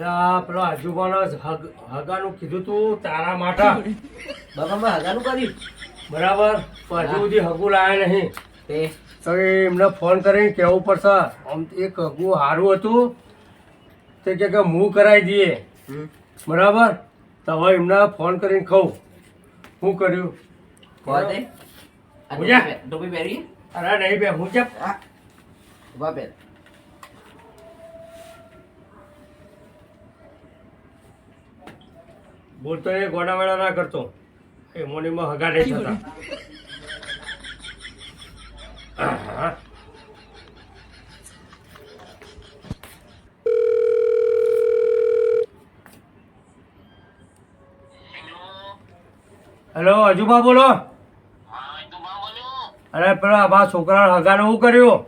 અલા પેલો આજુબાનો હગ હગાનું કીધું તું તારા માટે બાબા હગાનું કર્યું? બરાબર પણ હજુ સુધી હગું લાયા નહીં. તે? તો એમને ફોન કરીને કહેવું પડશે. આમ એક હગું સારું હતું તે કે હું કરાવી દઈએ. બરાબર? તો હવે એમને ફોન કરીને કહું. શું કર્યું? અરે નહીં બે હું ચપ ઊભા પહેર બોલતો એ ગોડાવાળા ના કરતો. એ મોનીમાં હગાડે થતા. હેલો અજુબા બોલો. અરે પેલા બા છોકરા હગાને શું કર્યું?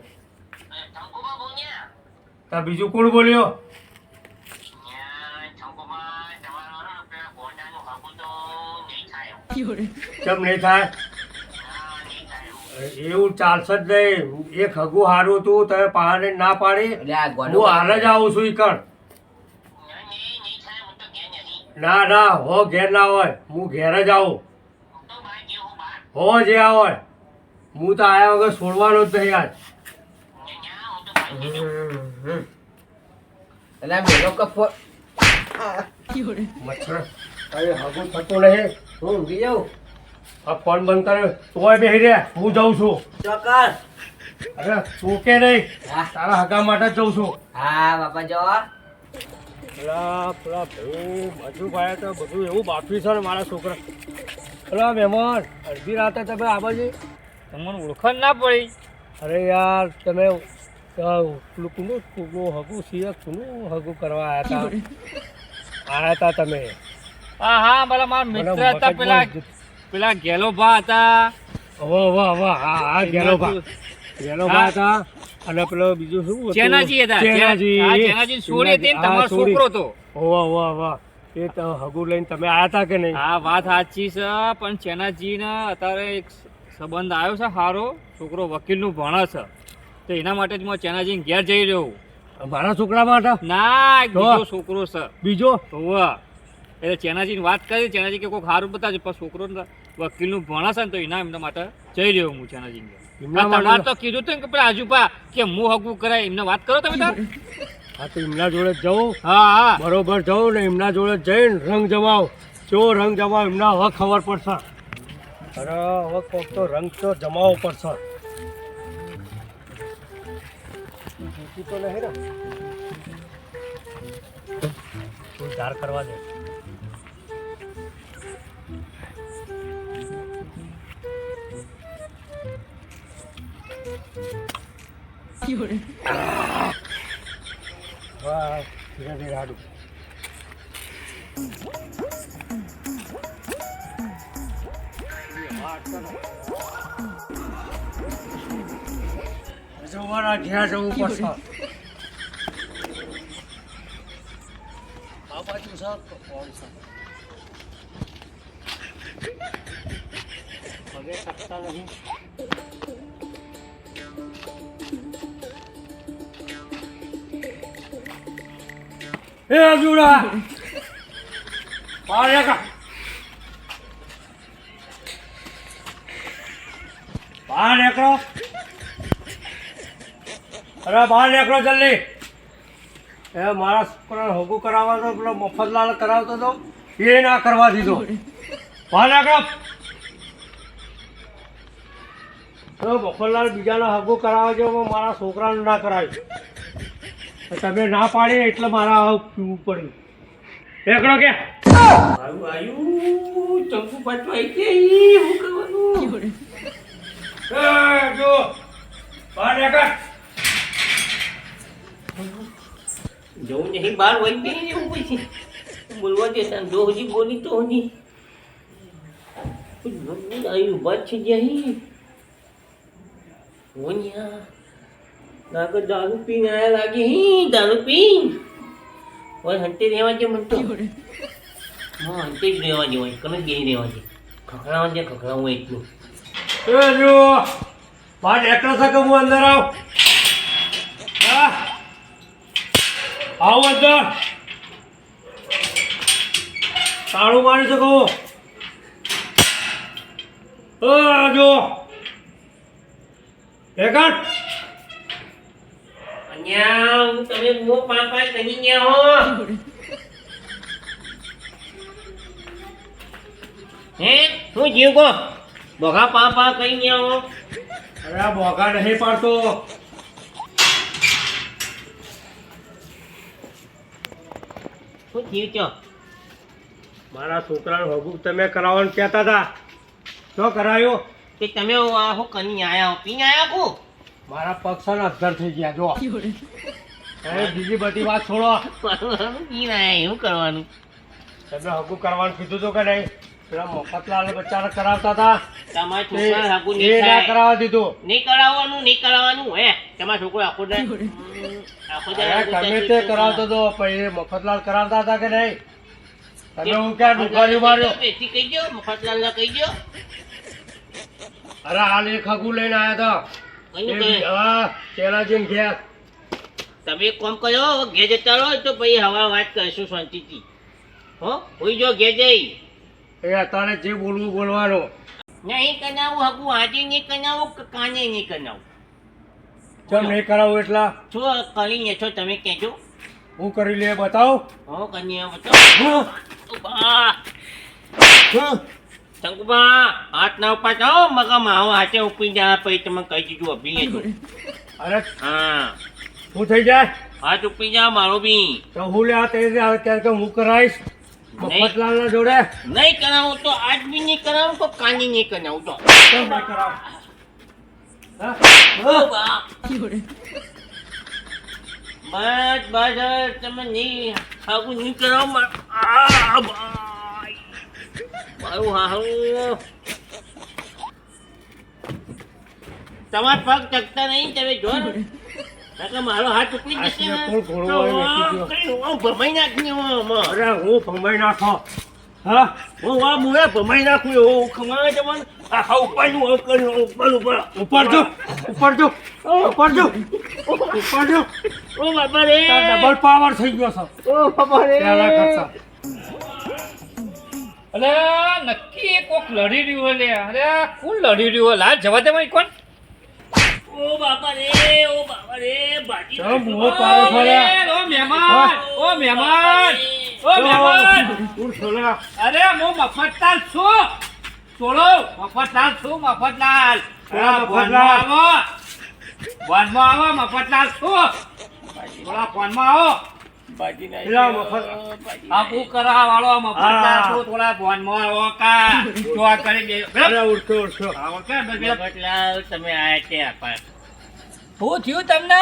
બીજું કોણ બોલ્યો? કેમ નહીં થાય? એવું ચાલશે જ નહીં. એક હગું હારું હતું તમે પાડે ના પાડી. હું હાલ જ આવું છું ઈકણ. ના ના હો ઘેર ના હોય. હું ઘેર જ આવું. હો જે આવે હોય. હું તો આયા વગર છોડવાનો જ નહીં આજ. હમ. એટલે મેલો કફો મચ્છર. હગું થતું નહીં. હું ઊંઘી જાઉં? આ ફોન બંધ કર્યો તોય બેહી રે. હું જાઉં છું. ચોક્કસ. અરે તું કે નહીં? હા. તારા હગા માટે જ જઉં છું. હા બાપા જો. પેલા પેલા ભાઈ બધું ભાઈ તો બધું એવું બાફી છે ને મારા છોકરા. પેલા મહેમાન અડધી રાતે તમે આ બાજુ? તમને ઓળખાણ ના પડી? અરે યાર તમે કુનું કુનું હગું સિયક કુનું હગું કરવા આવ્યા હતા આવ્યા હતા તમે? હા હા ભલે મારા મિત્ર હતા પેલા પેલા ગેલો ભા હતા. વાહ વાહ વાહ હા હા ગેલો ભા ગેલો ભા હતા. અને પેલો બીજું શું હતું? ચેનાજી હતા ચેનાજી. ચેનાજી છોડી હતી તમારો. છોકરો હતો. વાહ વાહ વાહ એ તો હગુ લઈને તમે આયા હતા કે નહીં? હા વાત સાચી છે પણ ચેનાજી ને અત્યારે એક સંબંધ આવ્યો છે સારો છોકરો વકીલનું ભણે છે. તો એના માટે જ હું ચેનાજી ઘેર જઈ રહ્યો. મારા છોકરા માટે ના બીજો છોકરો છે. બીજો? હોવા એટલે ચેનાજી વાત કરી ચેનાજી કે કોઈ સારું બતાવજો. પણ છોકરો વકીલનું ભણે છે ને તો એના એમના માટે જઈ રહ્યો હું ચેનાજી એમના તમારે તો કીધું તું કે પેલા આજુપા કે હું હગવું કરાય એમને વાત કરો તમે તાર હા તો એમના જોડે જવું. હા હા. બરોબર જવું ને એમના જોડે જઈને રંગ જમાવો. જો રંગ જમાવ એમના હવે ખબર પડશે. અરે હવે કોક તો રંગ તો જમાવો પડશે. તો નહીં ને. ધાર કરવા દે. વાહ ધીરે ધીરે ઘેર જવું પડશે આ બાજુ છે તો કોણ છે હવે શકતા નહીં એ બહાર નીકળ બહાર નીકળો. અરે બહાર નીકળો જલ્દી. એ મારા છોકરાને હોગું કરાવવા તો પેલો મફતલાલ કરાવતો હતો એ ના કરવા દીધો. બહાર નીકળો. મફતલાલ બીજાનો હગું કરાવવા જેવો મારા છોકરાને ના કરાવ્યું તમે ના પાડી એટલે મારા પીવું પડ્યું. એકડો કે. આયુ આયુ, ચંપુ પાછું બહાર નહીં બાર વહી ગઈ પછી બોલવા દેતા જો હજી બોલી તો હજી. આયુ, ઊભા છે જ્યાં લાગે દારૂ પીને આયા લાગે હી, દારૂ પીન ઓય, હંતે રહેવા દે મન તો. હા, હંતે જ રહેવા દે ઓય કને જ રહેવા દે ખખડાવા દે ખખડાવું એટલું. એ જો બહાર નીકળો છો કે હું અંદર આવ? હા? આવો અંદર? તાળું મારી શકો? ઓ જો. એકાંત અહીંયા હું તમે મો પાપા કહી ગયા હો. હે? શું જીવ કો બગા પાપા કહી ગયા હો. અરે બોગા નહીં પાડતો. શું જીવ છો મારા છોકરાનું હગું તમે કરાવવાનું કહેતા હતા. શું કરાયું? કે તમે આ શું કરી આયા હો. પીને આયા કો મારા પક્ષના અધર થઈ ગયા જો બીજી બધી વાત છોડો. શું કરવાનું? તમે હગું કરવાનું કીધું હતું કે નહીં? પેલા મફતલાલ બચ્ચાને કરાવતા હતા. તમારા તે- છોકરા હાકુ નહીં ના કરાવવા દીધું. નહીં કરાવવાનું નહીં કરાવવાનું હે? તમારા છોકરો આખો દે આખો દે અરે ગમે તે કરાવતો હતો પછી મફતલાલ કરાવતા હતા કે નહીં? તમે હું ક્યાં દુકાની માર્યો પેથી કહી દો મફતલાલ કહી દો અરે હાલ એક હગું લઈને આવ્યા કયું કહે? હા પેલા જઈને ઘેર. તમે કોમ કામ કરો ઘેર જતા રહો તો પછી હવા વાત કરશું શાંતિથી. હો? હોઈ જો ઘેર જઈ. એ અત્યારે જે બોલવું બોલવાનું. નહીં કનાવું હગું આજે નહીં કનાવું કાને નહીં કનાવું ચમ નહીં કરાવું એટલા? શું કરીને છો તમે કહેજો. હું કરી લે બતાવો? હો કન્યા બતાવો. ઊભા. શંકુબા હાથ ના ઉપાડતા હો મગામાં આવો હાથે ઉપી જા પછી તમે કહી દીધું અભી લેજો અરે હા. શું થઈ જાય? હાથ ઉપી જા મારો બી તો હું લે આ તે ત્યારે કે હું કરાવીશ. મફતલાલ ના જોડે? નહીં કરાવું તો આજ બી નહીં કરાવું તો કાની નહીં કરાવું તો. બસ બસ તમે નહીં હાગું નહીં કરાવો. મારું હારું તમાર પગ ચકતા નહીં તમે જો મારો હાથ ઉપડી જશે હું ભમાઈ નાખી અરે હું ભમાઈ નાખો. હા? હું આ મુએ ભમાઈ નાખું એવો ખમાય જવાનું આખા ઉપરનું ઉપર ઉપર ઉપર જો ઉપર જો. ઉપર જો. ઉપર જો. ઓ બાપા રે ડબલ પાવર થઈ ગયો છે. ઓ બાપા રે પહેલા કરતા. અરે નક્કી કોક લડી રહ્યું હોય લે. અરે કોણ લડી રહ્યું હોય લાલ જવા દે ભાઈ કોણ? ઓ બાપા રે ઓ રે ઓ મહેમાન ઓ મહેમાન ઓ મહેમાન. ઉર અરે હું મફતલાલ છું. ચોલો મફતલાલ છું મફતલાલ. મફતલાલ. આવો. ફોનમાં આવો મફતલાલ છું. થોડા ફોનમાં આવો. મફતલાલ તમે આયા તે આપા શું થયું તમને?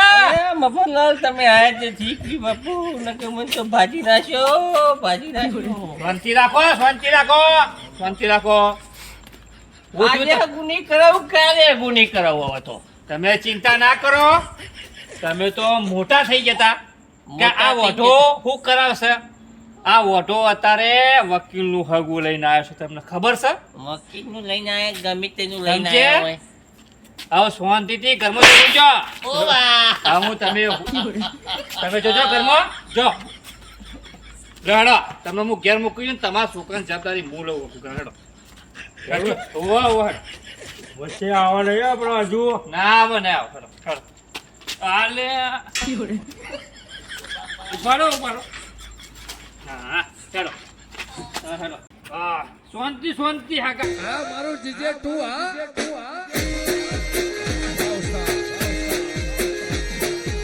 અરે તમે આયા છે બાપુ નકર મને તો ભાજી નાખ્યો ભાજી નાખ્યો. શાંતિ રાખો શાંતિ રાખો શાંતિ રાખો. ગુની કરાવું ક્યારે ગુની કરાવો હવે તો? તમે ચિંતા ના કરો. તમે તો મોટા થઈ જતા. કે આ વઢો શું કરાવશે? આ વઢો અત્યારે વકીલનું હગું લઈને આવ્યો છે તમને ખબર છે? વકીલનું લઈને આવ્યા ગમે તેનું લઈને? આયા હોય. હવે શાંતિથી ઘરમાં જોજો વાહ હું તમે તમે જોજો ઘરમાં. જો. હેડો તમને હું ઘેર મૂકી દઉં તમારા છોકરાની જવાબદારી હું લઉં છું. હેડો હેડો ઓવા ઓવા. હેડો વચ્ચે આવવા નહીં આપણો હજુ. ના આવે ને આવો. ખરો ખરો આલે. ઉભાડો ઉભાડો હા ચાલો હા હેડો હા શાંતિ શાંતિ હા મારું જીજે તું હા. તું હા.